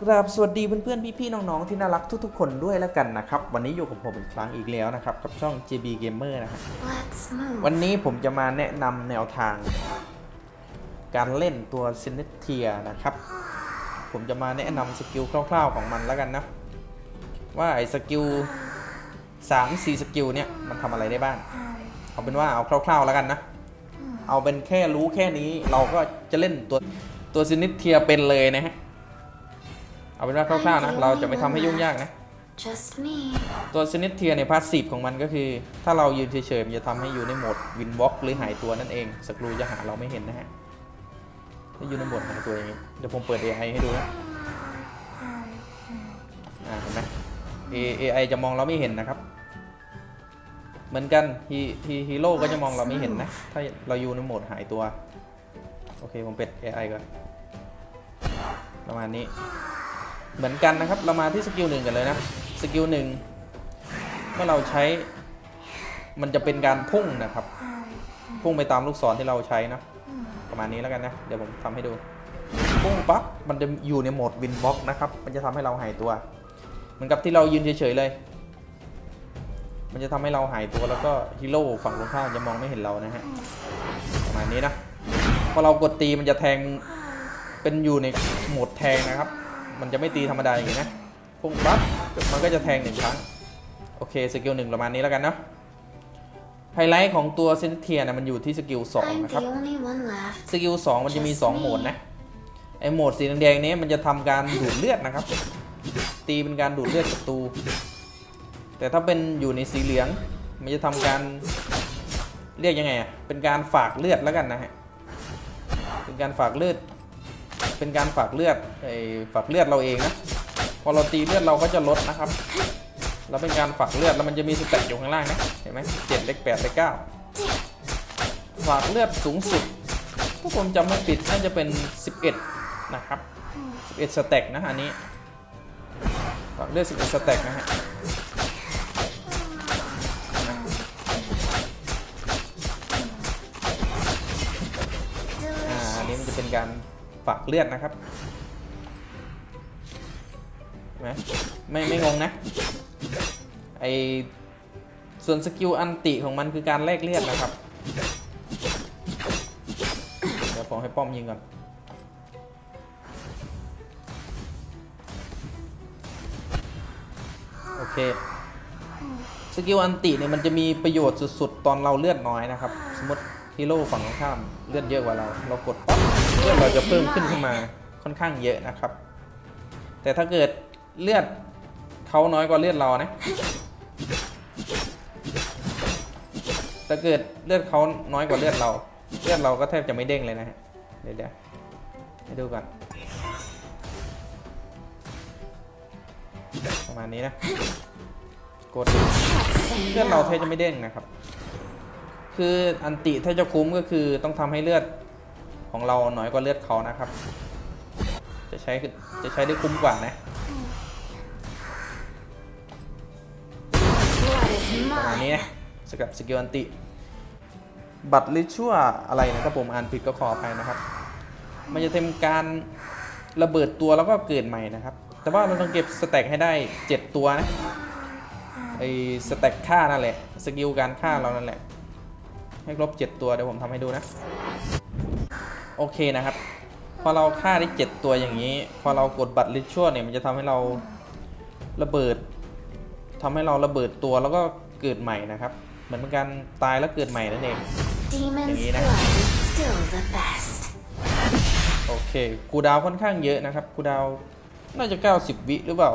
กราบสวัสดีเพื่อนๆพี่ๆน้องๆที่น่ารักทุกๆ คนด้วยแล้วกันนะครับ วันนี้อยู่กับผมอีกครั้งอีกแล้วนะครับ กับช่อง JB Gamer นะครับ Let's move. วันนี้ผมจะมาแนะนำแนวทาง การเล่นตัวซินเทียนะครับ ผมจะมาแนะนำสกิลคร่าวๆของมันแล้วกันนะ ว่าไอ้สกิล3 4 สกิลเนี่ยมันทำอะไรได้บ้างเอาเป็นว่าเอาคร่าวๆแล้วกันนะ เอาเป็นแค่รู้แค่นี้เราก็จะเล่นตัวตัวซินิเทียเป็นเลยนะฮะ เอาเป็นว่าคร่าวๆนะ เราจะไม่ทำให้ยุ่งยากนะ Just me. ตัวซินิเทียในพาสซีฟของมันก็คือ ถ้าเรายืนเฉยๆมันจะทำให้อยู่ในโหมดวินวอล์กหรือหายตัวนั่นเองสกรูจะหาเราไม่เห็นนะฮะถ้าอยู่ในโหมดหายตัวอย่างนี้เดี๋ยวผมเปิด AI ให้ดูนะอ่าเห็นไหม A- AI จะมองเราไม่เห็นนะครับ เหมือนกันฮีฮีฮีโร่ก็จะมองเราไม่เห็นนะ ถ้าเราอยู่ในโหมดหายตัว โอเคผมปิด AI ก่อนประมาณนี้ เหมือนกันนะครับ เรามาที่สกิลหนึ่งกันเลยนะ สกิลหนึ่งเมื่อเราใช้ มันจะเป็นการพุ่งนะครับ พุ่งไปตามลูกศรที่เราใช้นะ ประมาณนี้แล้วกันนะ เดี๋ยวผมทำให้ดู พุ่งปั๊บ มันจะอยู่ในโหมดวินบ็อกนะครับ มันจะทำให้เราหายตัว เหมือนกับที่เรายืนเฉยๆเลย มันจะทำให้เราหายตัวแล้วก็ฮีโร่ฝั่งตรงข้ามจะมองไม่เห็นเรานะฮะ ประมาณนี้นะ พอเรากดตีมันจะแทง เป็นอยู่ในโหมดแทงนะครับ มันจะไม่ตีธรรมดาอย่างนี้นะพุ่งปั๊บมันก็จะแทงหนึ่งครั้ง โอเคสกิลหนึ่งประมาณนี้แล้วกันเนาะไฮไลท์ของตัวเซนเทียนะมันอยู่ที่สกิลสอง I'm นะครับ the only one left. สกิลสองมันจะมี2โหมดนะ ไอโหมดสีแดงๆนี้มันจะทำการดูดเลือดนะครับ ตีเป็นการดูดเลือดศัตรู แต่ถ้าเป็นอยู่ในสีเหลือง มันจะทำการเรียกยังไงอะ เป็นการฝากเลือดแล้วกันนะฮะ เป็นการฝากเลือด เป็นการฝากเลือดไอฝากเลือดเราเองนะพอเราตีเลือดเราก็จะลดนะครับแล้วเป็นการฝากเลือดแล้วมันจะมีสเตตอยู่ข้างล่างนะเห็นไหมเจ็ดเลขแปดเลขเก้าฝากเลือดสูงสุดถ้าผมจำไม่ผิดน่าจะเป็น 11 นะครับ 11 สเต็กนะอันนี้ฝากเลือด11 สเต็กนะฮะอันนี้มันจะเป็นการ ฝากเลือดนะครับไหมไม่ไม่งงนะไอส่วนสกิลอันติของมันคือการแลกเลือดนะครับเดี๋ยวผมให้ป้อมยิงก่อนโอเคสกิลอันติเนี่ยมันจะมีประโยชน์สุด ๆ ตอนเราเลือดน้อยนะครับ สมมติ ฮีโร่ฝั่งตรงข้ามเลือดเยอะกว่าเรา เรากดป๊อปเลือดเราจะเพิ่มขึ้นขึ้นมาค่อนข้างเยอะนะครับ แต่ถ้าเกิดเลือดเขาน้อยกว่าเลือดเรานะถ้าเกิดเลือดเขาน้อยกว่าเลือดเรา เลือดเราก็แทบจะไม่เด้งเลยนะฮะเดี๋ยวเดี๋ยวให้ดูก่อนประมาณนี้นะ กดเลือดเราแทบจะไม่เด้งนะครับ คืออันติถ้าจะคุ้มก็คือต้องทำให้เลือดของเราน้อยกว่าเลือดเขานะครับ จะใช้จะใช้ได้คุ้มกว่านะ Blood is ประมาณนี้นะสกับสกิลอันติ บัตรลิชั่วอะไรนะถ้าผมอ่านผิดก็ขออภัยนะครับ มันจะทำการระเบิดตัวแล้วก็เกิดใหม่นะครับ แต่ว่าเราต้องเก็บสแต็กให้ได้ 7 ตัวนะไอสแต็กฆ่านั่นแหละ สกิลการฆ่าเรานั่นแหละ ให้ครบ7ตัวเดี๋ยวผมทำให้ดูนะ โอเคนะครับ พอเราฆ่าได้ 7 ตัวอย่างนี้ พอเรากดบัตรลิชั่วเนี่ยมันจะทำให้เราระเบิดทำให้เราระเบิดตัวแล้วก็เกิดใหม่นะครับ เหมือนเป็นการตายแล้วเกิดใหม่นั่นเอง Demon's อย่างนี้นะ blood is still the best. โอเคคูลดาวน์ค่อนข้างเยอะนะครับคูลดาวน์น่าจะ 90 วิหรือเปล่า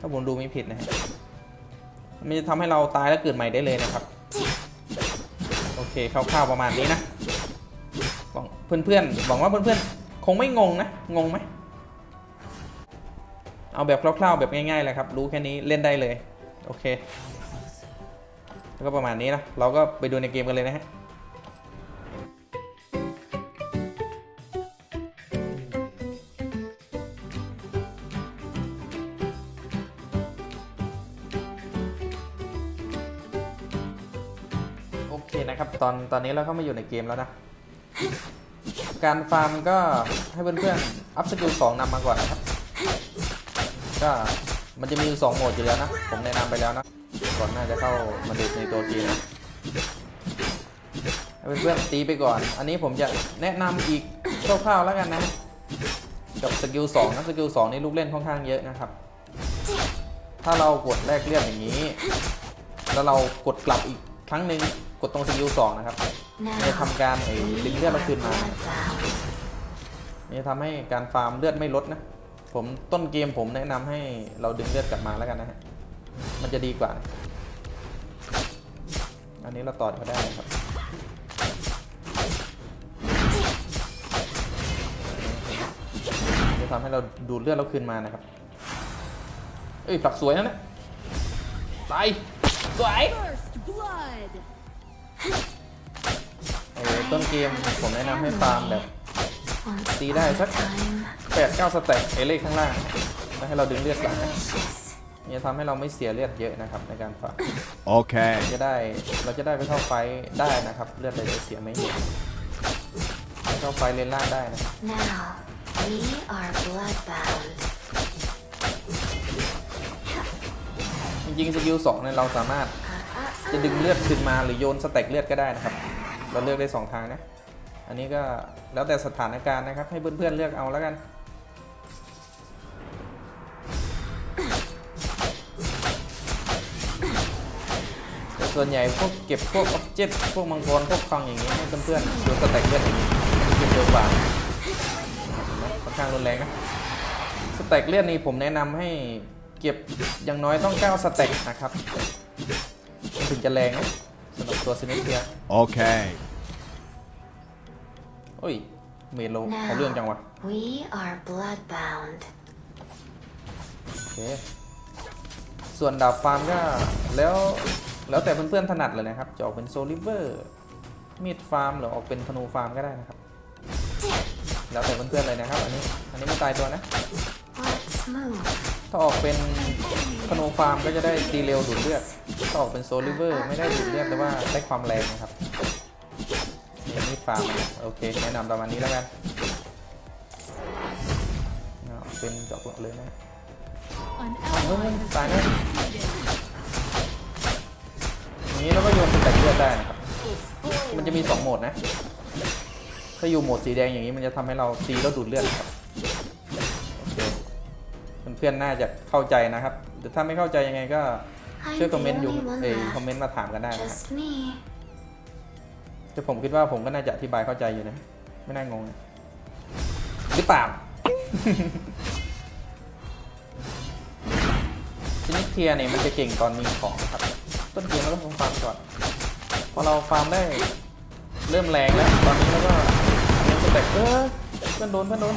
ถ้าผมดูไม่ผิดนะฮะมันจะทำให้เราตายแล้วเกิดใหม่ได้เลยนะครับโอ เคคร่าวๆประมาณนี้นะหวังเพื่อนๆหวังว่าเพื่อนๆคงไม่งงนะ งงไหมเอาแบบคร่าวๆแบบง่ายๆเลยครับ รู้แค่นี้เล่นได้เลย โอเค แล้วก็ประมาณนี้นะ เราก็ไปดูในเกมกันเลยนะฮะ ตอนตอนนี้เราเข้ามาอยู่ในเกมแล้วนะ การฟาร์มก็ให้เพื่อนๆอัพสกิลสองนำมาก่อนนะครับ ก็มันจะมีอยู่สองโหมดอยู่แล้วนะ ผมแนะนำไปแล้วนะ ก่อนหน้าจะเข้ามาดูในตัวเกมนะให้เพื่อนๆตีไปก่อน อันนี้ผมจะแนะนำอีกคร่าวๆแล้วกันนะ กับสกิลสองนะสกิลสองนี่ลูกเล่นค่อนข้างเยอะนะครับ ถ้าเรากดแลกเลือดอย่างนี้ แล้วเรากดกลับอีกครั้งหนึ่งก ดตรงสกิลสองนะครับ Now, จะทำการไอ้ดึง we เลือด are เราคืนมา bloodbound. นี่ทำให้การฟาร์มเลือดไม่ลดนะ ผมต้นเกมผมแนะนำให้เราดึงเลือดกลับมาแล้วกันนะฮะ มันจะดีกว่านะอันนี้เราต่อเขาได้นะครับจะทำให้เราดูดเลือดเราคืนมานะครับ เอ้ยผลักสวยนะเนี่ยตายสวย ต้นเกมผมแนะนำให้ฟาร์มแบบ Once ตีได้สัก upon a time, แปดเก้าสเต็กเอเลขข้างล่าง แล้วให้เราดึงเลือดกลับนะ delicious. นี่จะทำให้เราไม่เสียเลือดเยอะนะครับในการฟาร์ม Okay. จะได้เราจะได้ไปเข้าไฟท์ได้นะครับ เลือดเราจะเสียไม่เยอะไปเข้าไฟท์เลนล่างได้นะ Now, we are bloodbound. จริงๆสกิลสองเนี่ยเราสามารถ Uh, uh, จะดึงเลือดขึ้นมาหรือโยนสเต็กเลือดก็ได้นะครับ เราเลือกได้สองทางนะ อันนี้ก็แล้วแต่สถานการณ์นะครับ ให้เพื่อนๆเลือกเอาแล้วกันแต่ส่วนใหญ่พวกเก็บพวกอ็อบเจกต์พวกมังกรพวกคองอย่างนี้ให้เพื่อนๆโยนสเต็กเลือดอย่างนี้มันจะเร็วกว่าค่อนข้างรุนแรงนะสเต็กเลือดนี่ผมแนะนำให้เก็บอย่างน้อยต้อง 9สเต็กนะครับ ถึงจะแรงนะ สำหรับตัวซินิเทีย Okay. โอ้ยเมโลเอาเรื่องจังวะ we are bloodbound. โอเคส่วนดาบฟาร์มก็แล้วแล้วแต่เพื่อนๆถนัดเลยนะครับจะออกเป็นโซลิเวอร์มีดฟาร์มหรือออกเป็นธนูฟาร์มก็ได้นะครับ แล้วแต่เพื่อนๆเลยนะครับ อันนี้ อันนี้ไม่ตายตัวนะ Let's move. ถ้าออกเป็นธนูฟาร์มก็จะได้ตีเร็วดูดเลือดถ้าออกเป็นโซลิเวอร์ไม่ได้ดูดเลือดแต่ว่าได้ความแรงนะครับนี่มีดฟาร์มนะโอเคแนะนำประมาณนี้แล้วกันเอาเป็นจอกหลอดเลยนะ An เฮ้ย ally has ตายนะ defeated. อย่างนี้เราก็โยนเป็นแต่เลือดได้นะครับ It's มันจะมี 2 โหมดนะ ถ้าอยู่โหมดสีแดงอย่างนี้มันจะทำให้เราตีแล้วดูดเลือดนะครับโอเคเพื่อนๆน่าจะเข้าใจนะครับหรือถ้าไม่เข้าใจยังไงก็ I'm ช่วยคอม the เมนต์อยู่ only one เอ้ยคอม left. เมนต์มาถามกันได้นะครับ Just me. แต่ผมคิดว่าผมก็น่าจะอธิบายเข้าใจอยู่นะ ไม่น่างงนะหรือเปล่าชนิดเทียร์เนี่ยมันจะเก่งตอนมีของครับ ต้นเกมเราก็ต้องฟาร์มก่อนพอเราฟาร์มได้เริ่มแรงแล้ว ตอนนี้เราก็เล่นสเต็ปเออเพื่อนโดนเพื่อนโดน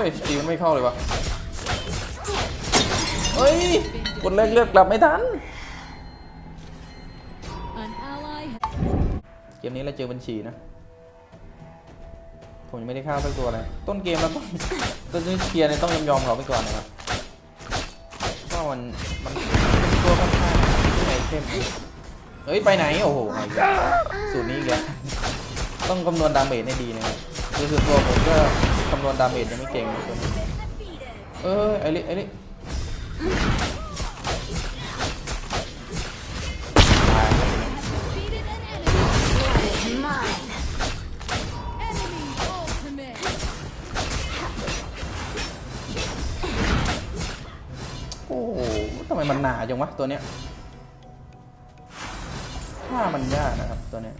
ฮ้ยตีมันไม่เข้าเลยวะเฮ้ยกดแรกเลือกกลับไม่ทัน An ally เกมนี้เราเจอบัญชีนะ ผมยังไม่ได้ฆ่าสักตัวเลย ต้นเกมเราต้องต้นเคลียร์เนี่ยต้องยอมยอมเขาไปก่อนนะครับเพราะมันมันเป็นตัวค่อนข้างที่ไหนเข้มเฮ้ย ไปไหน โอ้โหไม่ได้สูตรนี้อีกแล้วต้องคำนวณดาเมจให้ดีนะครับคือตัวผมก็ คำนวณดาเมจยังไม่เก่งนะตัวนี้เออไอริไอริโอ้ทำไมมันหนาจังวะตัวเนี้ยถ้ามันยากนะครับตัวเนี้ย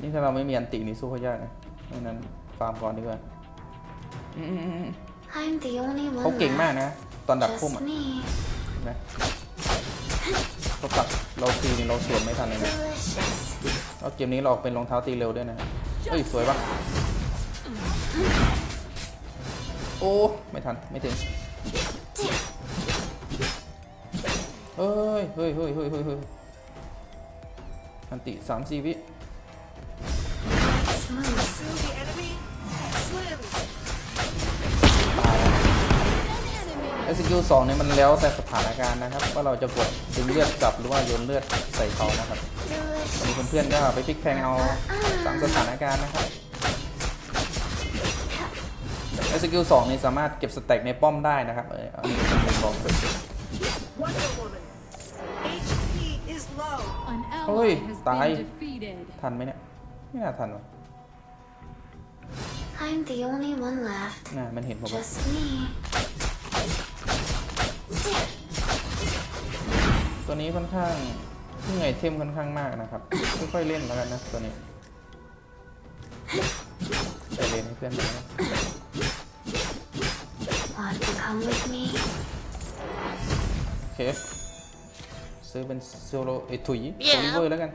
นี่ถ้าเราไม่มีอันตินี่สู้เขายากนะดังนั้น ฟาร์มก่อนดีกว่าอืม I'm the only ๆๆเขา one เก่งมาก left. นะ ตอนดักพุ่ม Just อะ me. เห็นไหมเขาปักเราตีนี่เราสวนไม่ทันเลยนะ Delicious. แล้วเกมนี้เราออกเป็นรองเท้าตีเร็วด้วยนะ เอ้ย สวยปะโอ้ ไม่ทัน ไม่ถึง เฮ้ย เฮ้ยเฮ้ยเฮ้ยเฮ้ยเฮ้ยอันติสามสี่วิ Let's move. ตายแล้สกิลสองเนี่ยมันแล้วแต่สถานการณ์นะครับ ว่าเราจะกดดึงเลือดกลับหรือว่าโยนเลือดใส่เขานะครับ Delicious. มีเพื่อนๆก็ไปพลิกแพลงเอาตามสถานการณ์นะครับสกิลสองนี่สามารถเก็บสแต็กในป้อมได้นะครับเอออันนี้ผมบอกเลย Wonder Woman. HP is low. An Ôi, ally has tài. been defeated. ทันไหมเนี่ยไม่น่าทันหรอ I'm the only one left. น่ามันเห็นผมว่า Just me. ตัวนี้ค่อนข้างที่ไงเทมค่อนข้างมากนะครับค่อยๆเล่นแล้วกันนะตัวนี้ไปเล่นให้เพื่อนดูนะ Want to come with me? โอเคซื้อเป็นโซโลเอยถุยโซลิเวอร์แล้วกัน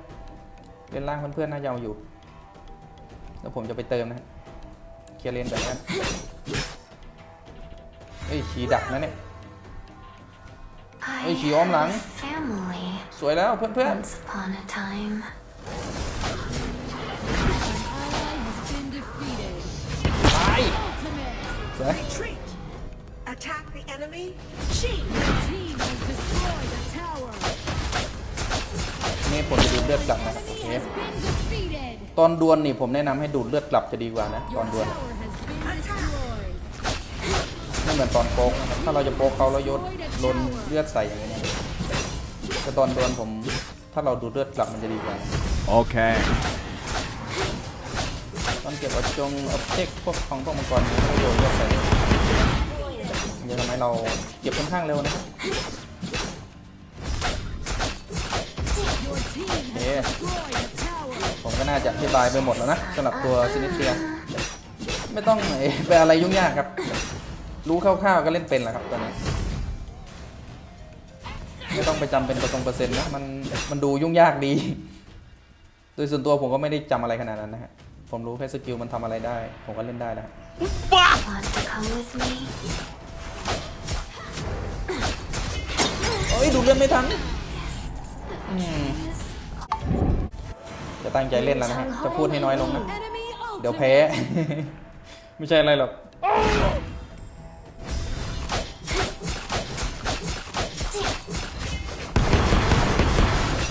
เล่นล่างเพื่อนๆน่าจะเอาอยู่ แล้วผมจะไปเติมนะฮะเค ลียร์เลนแบบนั้นเอ้ยฉีดักนะเนี่ย I Ôi, chị ôm had lắm. a family สวยแล้วเพื่อน once upon a time. An ally has been defeated. ๆไป Ultimate. สวย Retreat. Attack the enemy. Team has destroyed a tower. นี่ผมจะดูดเลือดกลับนะโอ Enemy เค has been defeated. ตอนดวลนี่ผมแนะนำให้ดูดเลือดกลับจะดีกว่านะต Your อนดวล tower has been destroyed. ไม่เหมือนตอนโป๊กนะครับถ้าเราจะโป๊กเขาแล้วยศลนเลือดใส่อย่างนี้นะแต่ตอนดวลผมถ้าเราดูดเลือดกลับมันจะดีกว่านะ Okay. ตอนเก็บเอาจงเอาเช็คพวกของพวกมังกรนี่ก็โยนเลือดใส่มันจะทำให้เราเก็บค่อนข้างเร็วนะครับ Your team ผมก็น่าจะอธิบายไปหมดแล้วนะสำหรับตัวซินิเทียไม่ต้องเอ่อไปอะไรยุ่งยากครับ รู้คร่าวๆก็เล่นเป็นแล้วครับตอนนี้ไม่ต้องไปจำเป็นเปอร์เซ็นต์เปอร์เซ็นต์นะมันมันดูยุ่งยากดี โดยส่วนตัวผมก็ไม่ได้จำอะไรขนาดนั้นนะฮะผมรู้แค่สกิลมันทำอะไรได้ ผมก็เล่นได้แล้ว Want to come with me? เอ้ยดูเล่นไม่ทันอืม จะตั้งใจเล่นแล้วนะฮะจะพูดให้น้อยลงนะ Enemy เดี๋ยว ultimate. แพ้ ไม่ใช่อะไรหรอก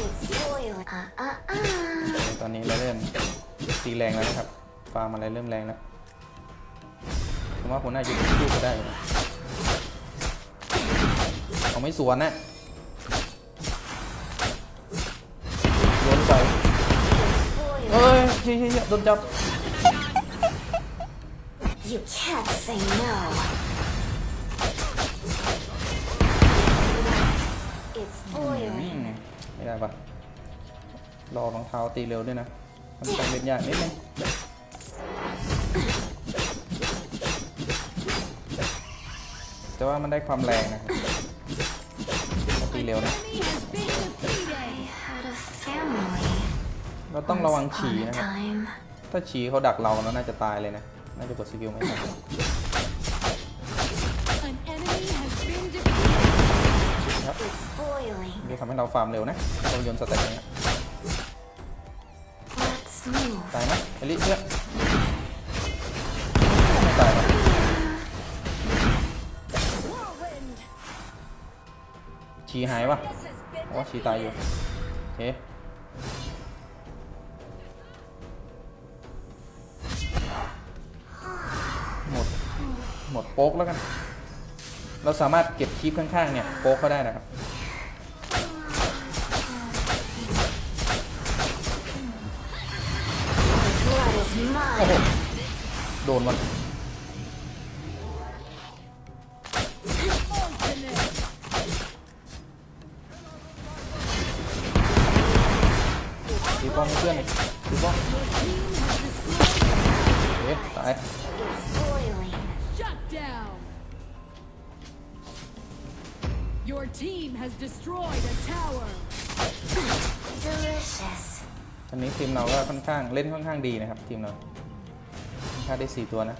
It's boiling. Uh uh uh. ตอนนี้เราเริ่มตีแรงแล้วนะครับ ฟาร์มอะไรเริ่มแรงแล้ว ผมว่าผมน่าจะสู้ก็ได้อยู่นะเอาไม่สวนนะ เฮ้ยเฮ้ยโดนจับ You can't say no. It's อื boiling. มไม่ได้ปะรอรองเท้าตีเร็วด้วยนะมันต้องเล่นยากนิดนึงแต่ว่ามันได้ความแรงนะครับถ้าตีเร็วนะ Enemy has been defeated. I had a family เราต้องระวัง once ฉี upon a นะครับ time. ถ้าฉีเขาดักเราแล้วน่าจะตายเลยนะ น่าจะกดสกิลไม่ทัน An enemy has been defeated. ครับ It's boiling. จะทำให้เราฟาร์มเร็วนะเราโยนสเต็ปอย่างเงี้ย Let's move. ตายไหมเอลิเพื่อนไม่ตายหรอก Whirlwind. ฉีหายวะ This has been โอ้ฉีตายอยู่โอเค โป๊กแล้วกัน เราสามารถเก็บคีปข้างๆเนี่ยโป๊กเขาได้นะครับ โอ้โห โดนมัน Ultimate. ตีป้อมเพื่อนหน่อยตีป้อม Your team has destroyed. โอเคตาย down. Your team has destroyed a tower. Delicious. อันนี้ทีมเราก็ค่อนข้างเล่นค่อนข้างดีนะครับ ทีมเราค่าได้สี่ตัวนะ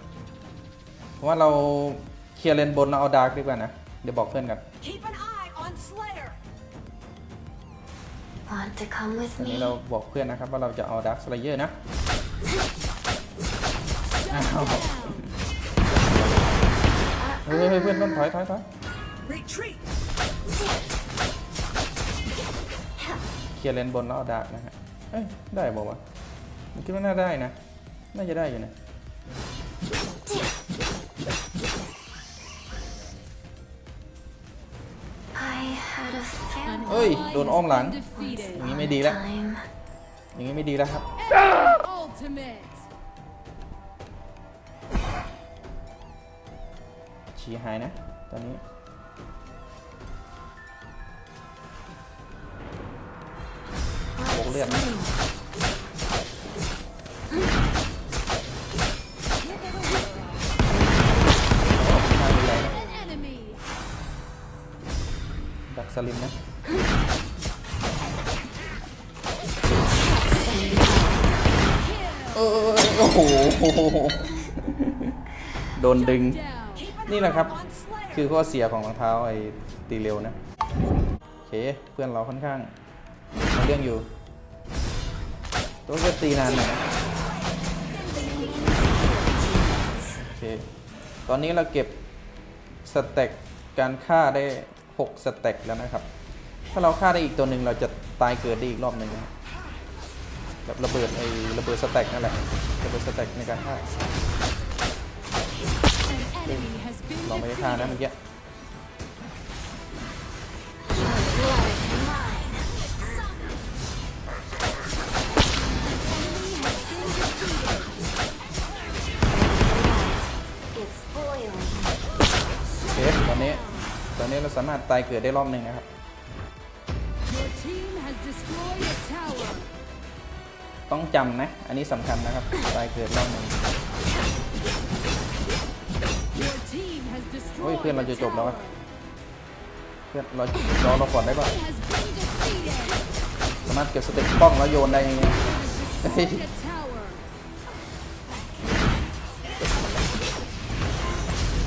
เพราะว่าเราเคลียร์เลนบนเราเอาดาร์กดีกว่านะ เดี๋ยวบอกเพื่อนกัน Keep an eye on Slayer. Want to come with อันนี้ me? เราบอกเพื่อนนะครับว่าเราจะเอาดาร์กสไลเยอร์นะ Shut Ow. down. เฮ้ยเพื่อนเพื่อนถอยถอยถอยเคลียร์เลนบนแล้วเอาดาร์กนะฮะเอ้ยได้บอกว่าวะมันคิดว่าน่าได้นะ น่าจะได้อยู่นะเอ้ย โดนอ้อมหลัง อย่างนี้ไม่ดีแล้ว อย่างนี้ไม่ดีแล้วครับ ชีหายนะ ตอนนี้โวกเลือดนะดักสลิมนะโอ้โห โดนดึง นี่แหละครับ คือข้อเสียของรองเท้าไอ้ตีเร็วนะ โอเค เพื่อนเราค่อนข้างเอาเรื่องอยู่ ตัวก็ตีนานหน่อยโอเค ตอนนี้เราเก็บสเต็กการฆ่าได้ 6 สเต็กแล้วนะครับ ถ้าเราฆ่าได้อีกตัวหนึ่งเราจะตายเกิดได้อีกรอบหนึ่งแบบระเบิดไอ้ระเบิดสเต็กนั่นแหละระเบิดสเต็กในการฆ่า เราไม่ได้ฆ่านะเมื่อกี้ Blood is mine. It's boiling. โอเคตอนนี้ตอนนี้เราสามารถตายเกิดได้รอบหนึ่งนะครับ ต้องจำนะ อันนี้สำคัญนะครับ ตายเกิดรอบหนึ่ง team has โอ้ย destroyed เพื่อนเรา a จะจบแล้ว tower. วะเพื่อนเรารอเราก่อนได้ป่ะ He has been defeated. สามารถเก็บสเต็ปป้องแล้วโยนได้ยังไง Has destroyed a tower.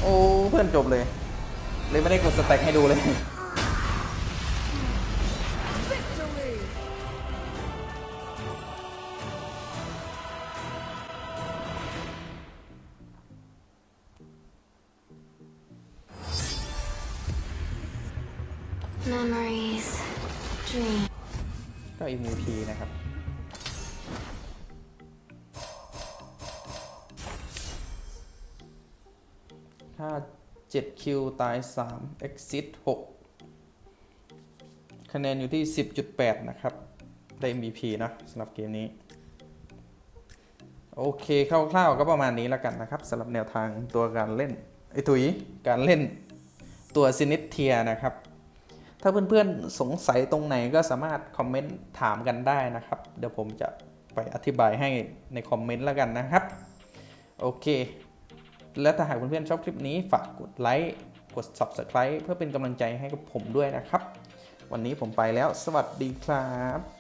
โอ้เพื่อนจบเลย เลยไม่ได้กดสเต็กให้ดูเลย ตาย 3 exit 6 คะแนนอยู่ที่ 10.8 นะครับ ได้ MVP นะสำหรับเกมนี้ โอเคคร่าวๆก็ประมาณนี้แล้วกันนะครับสำหรับแนวทางตัวการเล่นไอ้ถุยการเล่นตัวซินิเทียนะครับ ถ้าเพื่อนๆสงสัยตรงไหนก็สามารถคอมเมนต์ถามกันได้นะครับ เดี๋ยวผมจะไปอธิบายให้ในคอมเมนต์แล้วกันนะครับ โอเค และถ้าหากเพื่อนๆชอบคลิปนี้ฝากกดไลค์กด Subscribe เพื่อเป็นกำลังใจให้กับผมด้วยนะครับ วันนี้ผมไปแล้วสวัสดีครับ